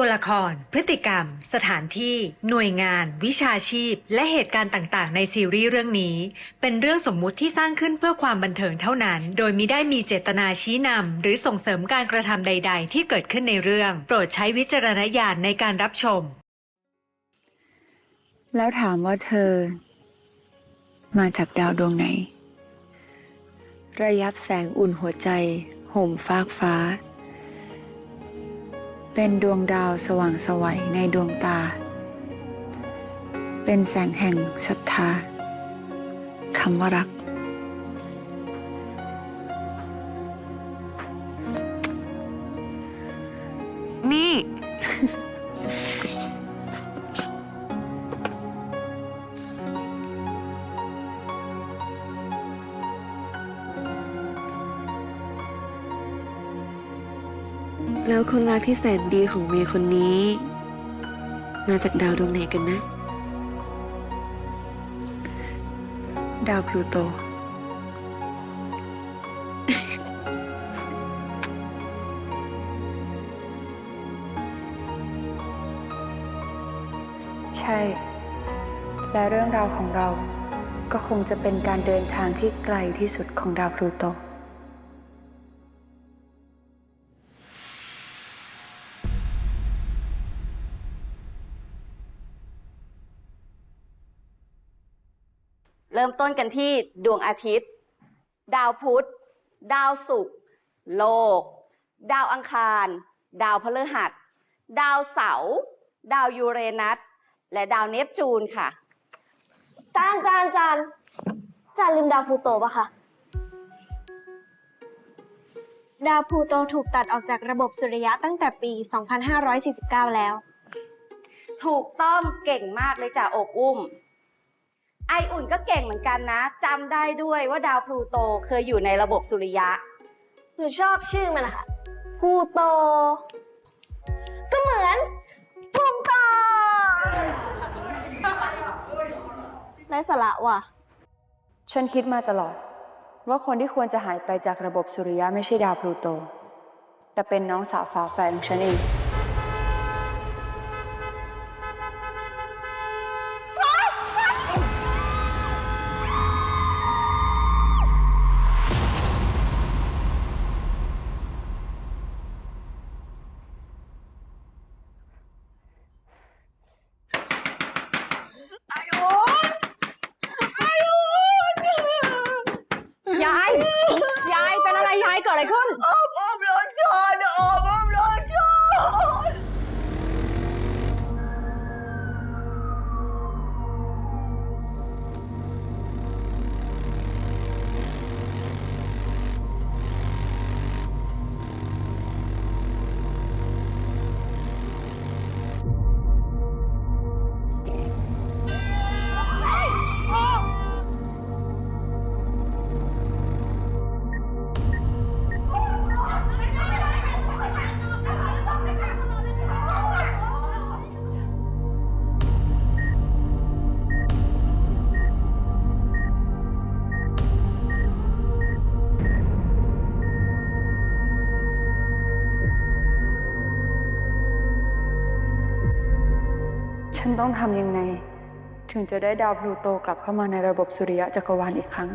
ตัวละคร พฤติกรรม สถานที่ หน่วยงาน วิชาชีพ และเหตุการณ์ต่างๆ ในซีรีส์เรื่องนี้ เป็นเรื่องสมมุติที่สร้างขึ้นเพื่อความบันเทิงเท่านั้น โดยมิได้มีเจตนาชี้นำหรือส่งเสริมการกระทำใด ๆ ที่เกิดขึ้นในเรื่อง โปรดใช้วิจารณญาณในการรับชม แล้วถามว่าเธอ มาจากดาวดวงไหน ระยับแสงอุ่นหัวใจห่มฟากฟ้า เป็นดวงดาวสว่างสวัยในดวงตา เป็นแสงแห่งศรัทธาคำว่ารัก นี่ แล้วคนรักที่แสนดีของเมย์คนนี้ มาจากดาวดวงไหนกันนะ ดาวพลูโต ใช่ และเรื่องราวของเราก็คงจะเป็นการเดินทางที่ไกลที่สุดของดาวพลูโต เริ่มต้นกันที่ดวงอาทิตย์ ดาวพุธ ดาวศุกร์ โลก ดาวอังคาร ดาวพฤหัส ดาวเสาร์ ดาวยูเรนัส และดาวเนปจูนค่ะ จานจานจานจานลืมดาวพลูโตปะคะ ดาวพลูโตถูกตัดออกจากระบบสุริยะตั้งแต่ปี 2549 แล้ว ถูกต้องเก่งมากเลยจ้ะอกอุ้ม ไออุ่นก็เก่งเหมือนกันนะจำได้ด้วยว่าดาวพลูโตเคยอยู่ในระบบสุริยะ หนูชอบชื่อมันนะคะพลูโต ก็เหมือนพลูโตและสาระว่ะ ฉันคิดมาตลอด ว่าคนที่ควรจะหายไปจากระบบสุริยะไม่ใช่ดาวพลูโต แต่เป็นน้องสาวฝาแฝดของฉันเอง ยาย ยายเป็นอะไรยายเกิดอะไรขึ้นฉัน ต้องทำยังไง ถึงจะได้ดาวพลูโตกลับเข้ามาในระบบสุริยะจักรวาลอีกครั้ง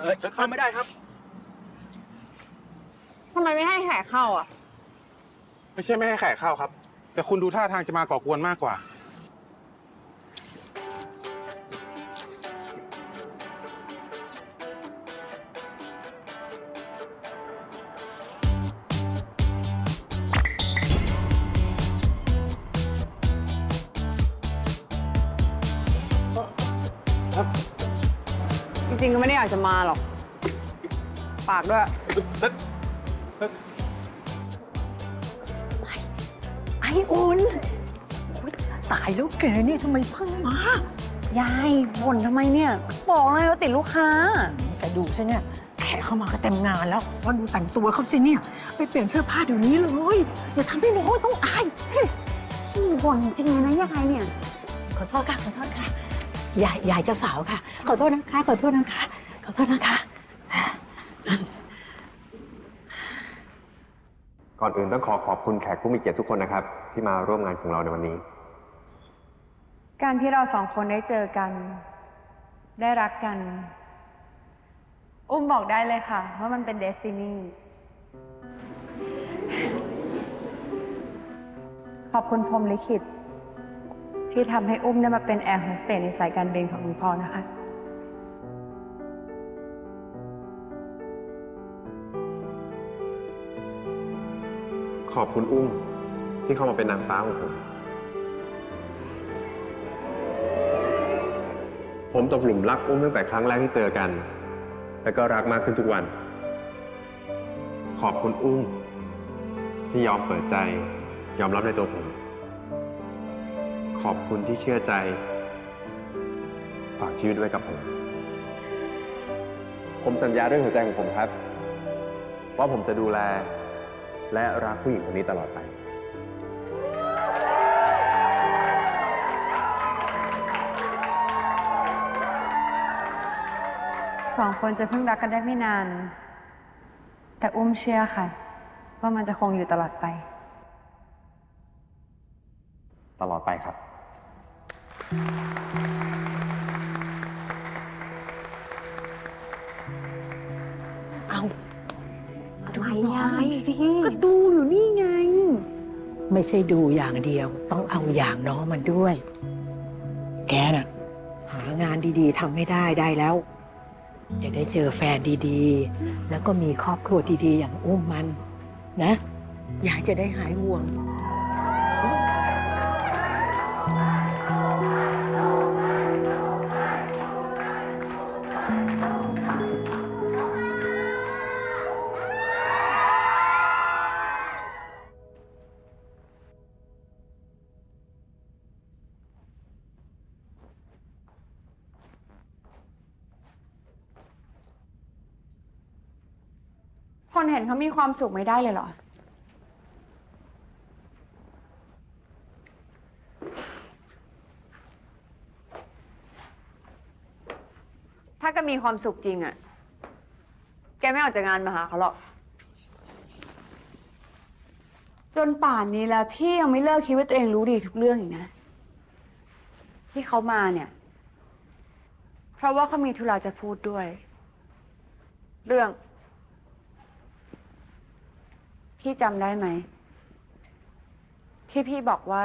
เออเข้าไม่ได้ครับ ทำไมไม่ให้แขกเข้าอะ ไม่ใช่ไม่ให้แขกเข้าครับ แต่คุณดูท่าทางจะมาก่อกวนมากกว่า จะมาหรอกฝากด้วย ไออุ่นอุ๊ยตายแล้วแกเนี่ยทำไมเพิ่งมา ยายบ่นทำไมเนี่ย บอกเลยว่าติดลูกค้า แต่ดูสิเนี่ยแขกเข้ามาก็เต็มงานแล้วว่าดูแต่งตัวเขาสิเนี่ย ไปเปลี่ยนเสื้อผ้าเดี๋ยวนี้เลยอย่าทำให้น้องต้องอายขี้บ่นจริงเลยนะยายเนี่ย ขอโทษค่ะ ขอโทษค่ะ ยายยายเจ้าสาวค่ะ ขอโทษนะคะ ขอโทษนะคะ โทษนะคะ ก่อนอื่นต้องขอขอบคุณแขกผู้มีเกียรติทุกคนนะครับ ที่มาร่วมงานของเราในวันนี้ การที่เราสองคนได้เจอกัน ได้รักกัน อุ้มบอกได้เลยค่ะ ว่ามันเป็นเดสตินีขอบคุณพรหมลิขิต ที่ทำให้อุ้มได้มาเป็นแอร์โฮสเตสในสายการบินของคุณพ่อนะคะ ขอบคุณอุ้มที่เข้ามาเป็นนางฟ้าของผม ผมตกหลุมรักอุ้มตั้งแต่ครั้งแรกที่เจอกันแล้วก็รักมากขึ้นทุกวัน ขอบคุณอุ้ม ที่ยอมเปิดใจ ยอมรับในตัวผม ขอบคุณที่เชื่อใจฝากชีวิตไว้กับผม ผมสัญญาด้วยหัวใจของผมครับ ว่าผมจะดูแล และรักผู้หญิงคนนี้ตลอดไป สองคนจะเพิ่งรักกันได้ไม่นาน แต่อุ้มเชื่อค่ะ ว่ามันจะคงอยู่ตลอดไป ไม่ใช่ดูอย่างเดียว ต้องเอาอย่างน้องมันด้วย แกน่ะ หางานดีๆทำไม่ได้ได้แล้ว จะได้เจอแฟนดีๆ แล้วก็มีครอบครัวดีๆ อย่างอุ้มมัน นะ ยายจะได้หายห่วง เห็นเขามีความสุขไม่ได้เลยเหรอ ถ้าแก็มีความสุขจริงอะแกไม่ออกจากงานมาหาเขาหรอก จนป่านนี้แล้วพี่ยังไม่เลิกคิดว่าตัวเองรู้ดีทุกเรื่องอีกนะ ที่เขามาเนี่ย เพราะว่าเขามีธุระจะพูดด้วย เรื่อง พี่จำได้ไหม ที่พี่บอกว่า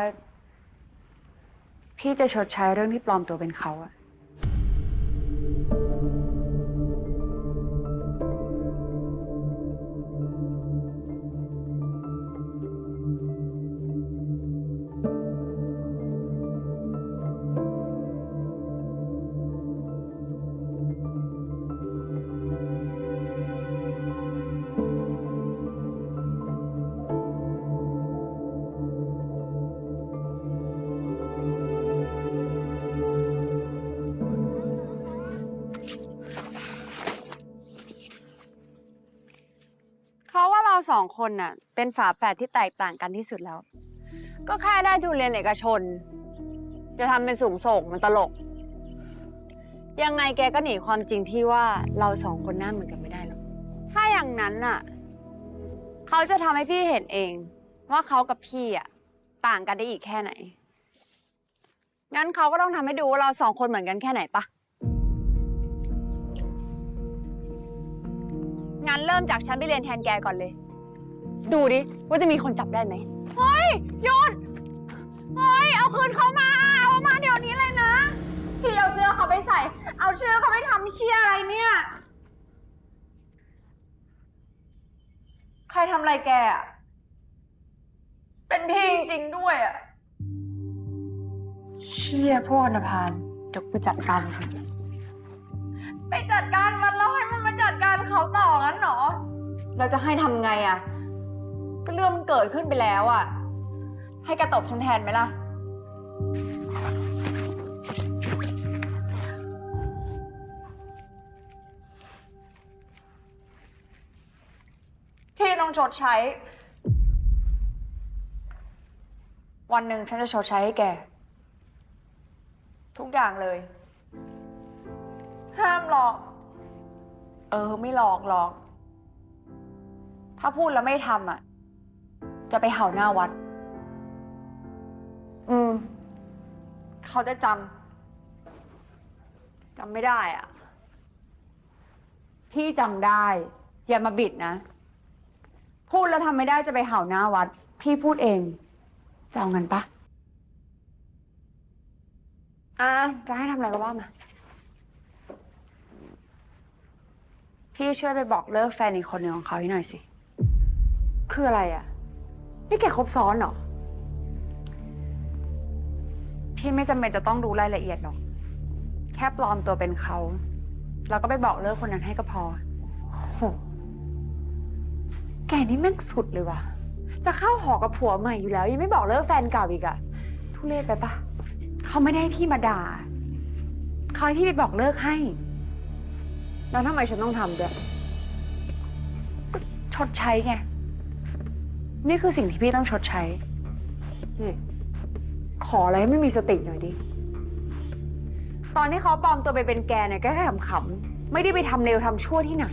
พี่จะชดใช้เรื่องที่ปลอมตัวเป็นเขาอะ สองคนน่ะ เป็นฝาแฝดที่แตกต่างกันที่สุดแล้ว ก็แค่ได้ทุนเรียนเอกชน จะทำเป็นสูงส่งมันตลก ยังไงแกก็หนีความจริงที่ว่าเราสองคนหน้าเหมือนกันไม่ได้หรอก ถ้าอย่างนั้นน่ะ เขาจะทำให้พี่เห็นเอง ว่าเขากับพี่อะต่างกันได้อีกแค่ไหน งั้นเขาก็ต้องทำให้ดูว่าเราสองคนเหมือนกันแค่ไหนปะงั้นเริ่มจากฉันไปเรียนแทนแกก่อนเลย ดูดิ ว่าจะมีคนจับได้ไหม เฮ้ยหยุด เฮ้ย เอาคืนเขามา เอามาเดี๋ยวนี้เลยนะ พี่เอาเสื้อเขาไปใส่ เอาเสื้อเขาไปทำเชี่ยอะไรเนี่ย ใครทำอะไรแกอะเป็นพี่จริงๆด้วยอะเชี่ยพวกอนภานเดี๋ยวกูจัดการมันไปจัดการมันแล้วให้มันมาจัดการเขาต่องั้นเหรอ เราจะให้ทำไงอะ ก็เรื่องมันเกิดขึ้นไปแล้วอะให้แกตบฉันแทนไหมล่ะพี่ต้องชดใช้ วันหนึ่งฉันจะชดใช้ให้แก ทุกอย่างเลย ห้ามหลอก เออ ไม่หลอกหรอก ถ้าพูดแล้วไม่ทำอะ จะไปเห่าหน้าวัด อืม เขาจะจำจำไม่ได้อะ พี่จำได้ อย่ามาบิดนะ พูดแล้วทำไม่ได้จะไปเห่าหน้าวัด พี่พูดเองจะเอาเงินปะอะจะให้ทำอะไรก็ว่ามา พี่ช่วยไปบอกเลิกแฟนอีกคนหนึ่งของเขาให้หน่อยสิ คืออะไรอะ นี่แกครบซ้อนเหรอ พี่ไม่จำเป็นจะต้องรู้รายละเอียดหรอก แค่ปลอมตัวเป็นเขา แล้วก็ไปบอกเลิกคนนั้นให้ก็พอโหแกนี่แม่งสุดเลยว่ะ จะเข้าหอกับผัวใหม่อยู่แล้ว ยังไม่บอกเลิกแฟนเก่าอีกอะทุเรศไปปะเขาไม่ได้ให้พี่มาด่าเขาให้พี่ไปบอกเลิกให้ แล้วทำไมฉันต้องทำด้วยชดใช้ไง นี่คือสิ่งที่พี่ต้องชดใช้ นี่ ขออะไรให้ไม่มีสติหน่อยดิ ตอนที่เขาปลอมตัวไปเป็นแกเนี่ยก็แค่ขำๆไม่ได้ไปทำเลวทำชั่วที่ไหน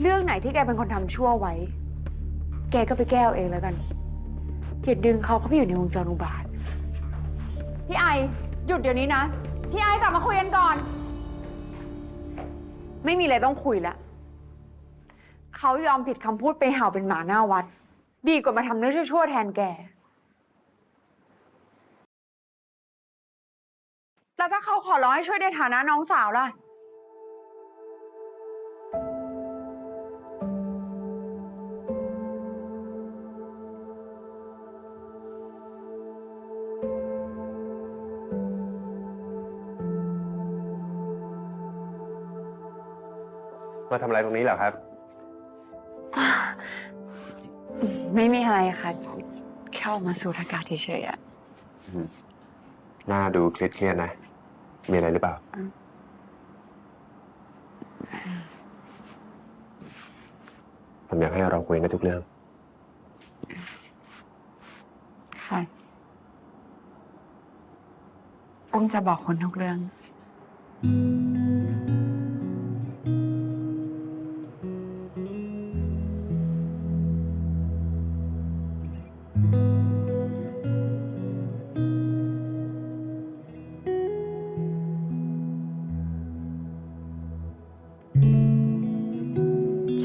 เรื่องไหนที่แกเป็นคนทำชั่วไว้ แกก็ไปแก้เอาเองแล้วกันเกียดดึงเขาเข้าไปอยู่ในวงจรอุบาท พี่ไอ หยุดเดี๋ยวนี้นะ พี่ไอกลับมาคุยกันก่อน ไม่มีอะไรต้องคุยละ เขายอมผิดคำพูดไปเห่าเป็นหมาหน้าวัด ดีกว่ามาทำเรื่องชั่วๆแทนแก แล้วถ้าเขาขอร้องให้ช่วยในฐานะน้องสาวล่ะ มาทำอะไรตรงนี้เหรอครับ ไม่มีอะไรค่ะ แค่ออกมาสูดอากาศเฉยๆอะหน้าดูเครียดๆนะ มีอะไรหรือเปล่า ผมอยากให้เราคุยกันทุกเรื่อง ค่ะอุ้มจะบอกคนทุกเรื่อง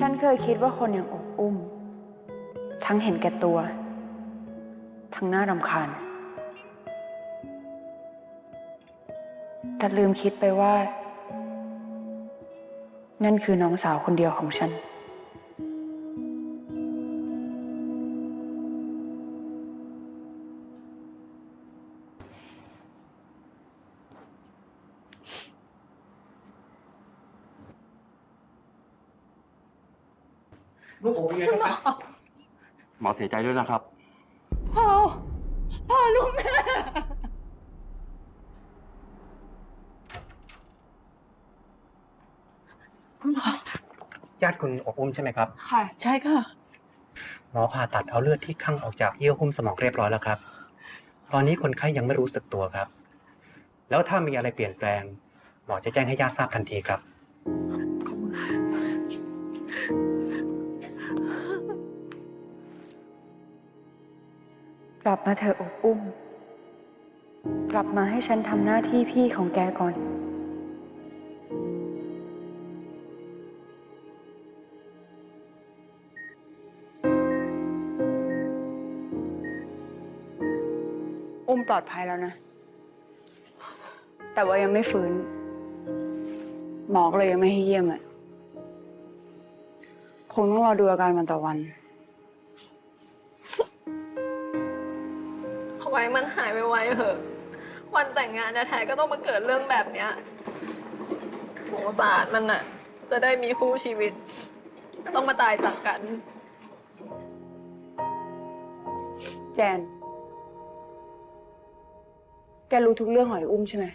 ฉันเคยคิดว่าคนอย่างอบอุ้ม ทั้งเห็นแก่ตัว ทั้งน่ารำคาญ แต่ลืมคิดไปว่า นั่นคือน้องสาวคนเดียวของฉัน สียใจด้วยนะครับ พ่อพ่อลูกแม่ญาติคุณอบอุ้มใช่ไหมครับ ค่ะ ใช่ค่ะ หมอผ่าตัดเอาเลือดที่ข้างออกจากเยื่อหุ้มสมองเรียบร้อยแล้วครับ ตอนนี้คนไข้ยังไม่รู้สึกตัวครับ แล้วถ้ามีอะไรเปลี่ยนแปลง หมอจะแจ้งให้ญาติทราบทันทีครับ กลับมาเถอะอบอุ้ม กลับมาให้ฉันทำหน้าที่พี่ของแกก่อนอุ้มปลอดภัยแล้วนะ แต่ว่ายังไม่ฟื้น หมอก็เลยยังไม่ให้เยี่ยมอะ คงต้องรอดูอาการวันต่อวัน ขอให้มันหายไวๆเถอะ วันแต่งงานแท้ๆก็ต้องมาเกิดเรื่องแบบเนี้ยสงสารมันอะจะได้มีคู่ชีวิต ต้องมาตายจากกัน แจน แกรู้ทุกเรื่องของไอ้อุ้มใช่ไหม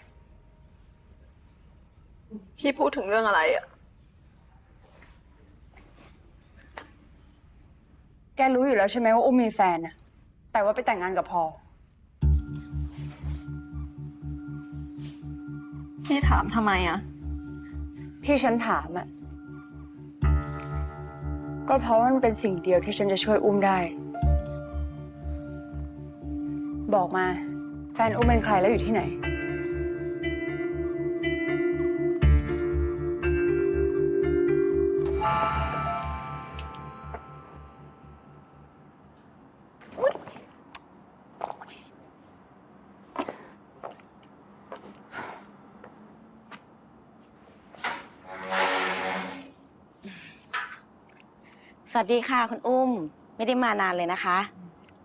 พี่พูดถึงเรื่องอะไรอะแกรู้อยู่แล้วใช่ไหมว่าอุ้มมีแฟนอะแต่ว่าไปแต่งงานกับพอ พี่ถามทำไมอะที่ฉันถามอะก็เพราะว่ามันเป็นสิ่งเดียวที่ฉันจะช่วยอุ้มได้ บอกมา แฟนอุ้มเป็นใครแล้วอยู่ที่ไหน สวัสดีค่ะคุณอุ้ม ไม่ได้มานานเลยนะคะ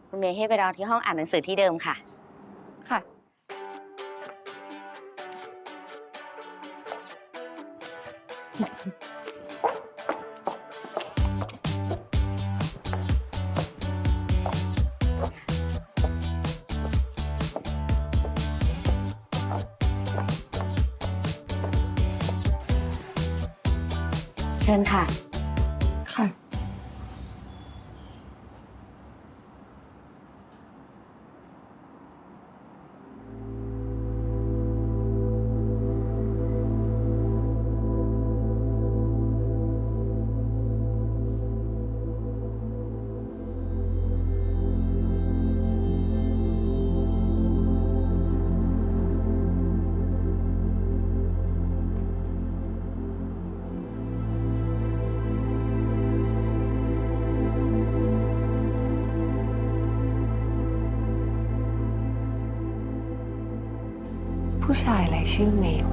คุณเมย์ให้ไปรอที่ห้องอ่านหนังสือที่เดิมค่ะ ค่ะ เชิญค่ะค่ะ ผู้ชายอะไรชื่อเมย์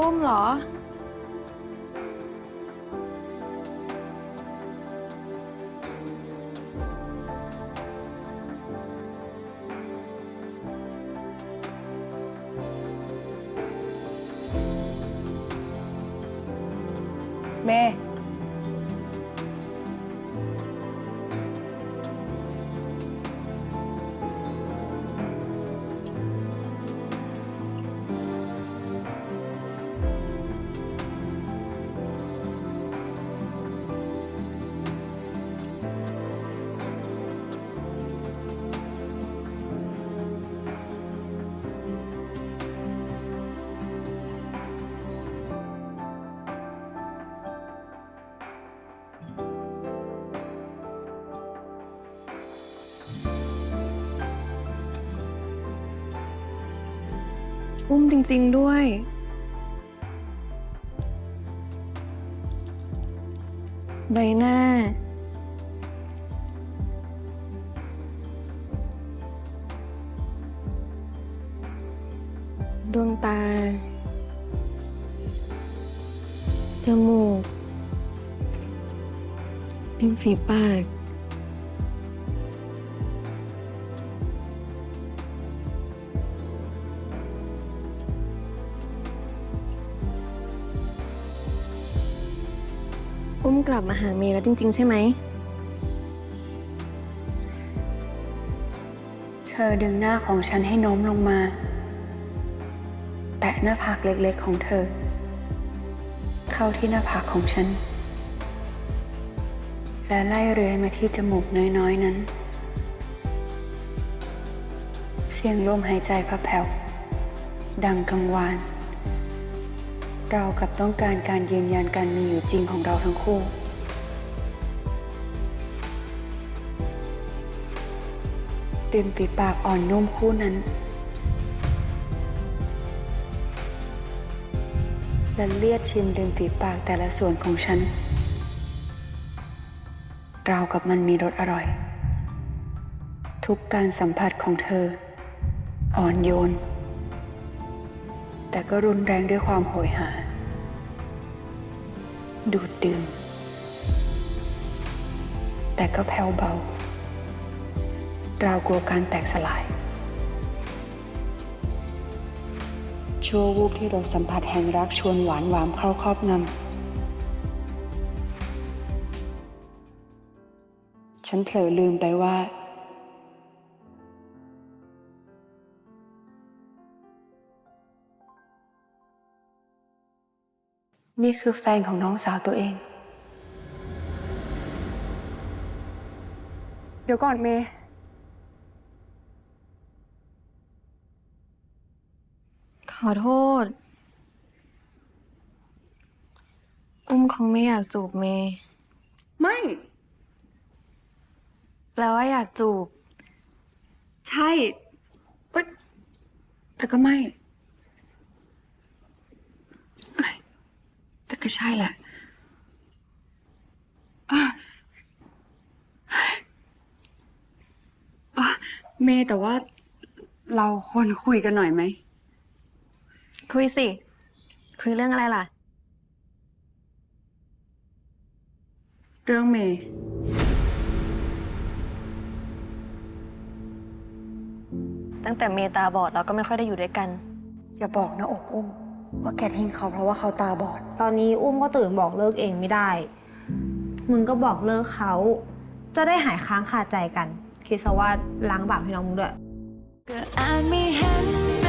อุ้มเหรอ จริง ๆ ด้วย ใบหน้า ดวงตา จมูกริมฝีปาก อุ้มกลับมาหาเมย์แล้วจริง ๆ ใช่ไหม เธอดึงหน้าของฉันให้โน้มลงมา แตะหน้าผากเล็กๆของเธอ เข้าที่หน้าผากของฉัน และไล่เรือยมาที่จมูกน้อยๆนั้น เสียงลมหายใจพับแผ่วดังกังวาน เรากับต้องการการยืนยันการมีอยู่จริงของเราทั้งคู่ ริมฝีปากอ่อนนุ่มคู่นั้น และเลียดชิมริมฝีปากแต่ละส่วนของฉันราวกับมันมีรสอร่อย ทุกการสัมผัสของเธอ อ่อนโยน ก็รุนแรงด้วยความโหยหา ดูดดื่ม แต่ก็แผ่วเบาราวกลัวการแตกสลาย ชั่ววูบที่รสสัมผัสแห่งรักชวนหวานหวามเข้าครอบงำ ฉันเผลอลืมไปว่า นี่คือแฟนของน้องสาวตัวเอง เดี๋ยวก่อนเมย์ขอโทษ อุ้มคงไม่อยากจูบเมย์ไม่ แปลว่าอยากจูบ ใช่เอ้ยแต่ก็ไม่เอ้ย แต่ก็ใช่แหละอะอะเมย์แต่ว่าเราควรคุยกันหน่อยไหม คุยสิ คุยเรื่องอะไรล่ะ เรื่องเมย์ตั้งแต่เมย์ตาบอดเราก็ไม่ค่อยได้อยู่ด้วยกัน อย่าบอกนะอบอุ้ม ว่าแกทิ้งเขาเพราะว่าเขาตาบอด ตอนนี้อุ้มก็ตื่นบอกเลิกเองไม่ได้ มึงก็บอกเลิกเขา จะได้หายค้างคาใจกัน คิดซะว่าล้างบาปให้น้องมึงด้วย ก็อาจไม่เห็น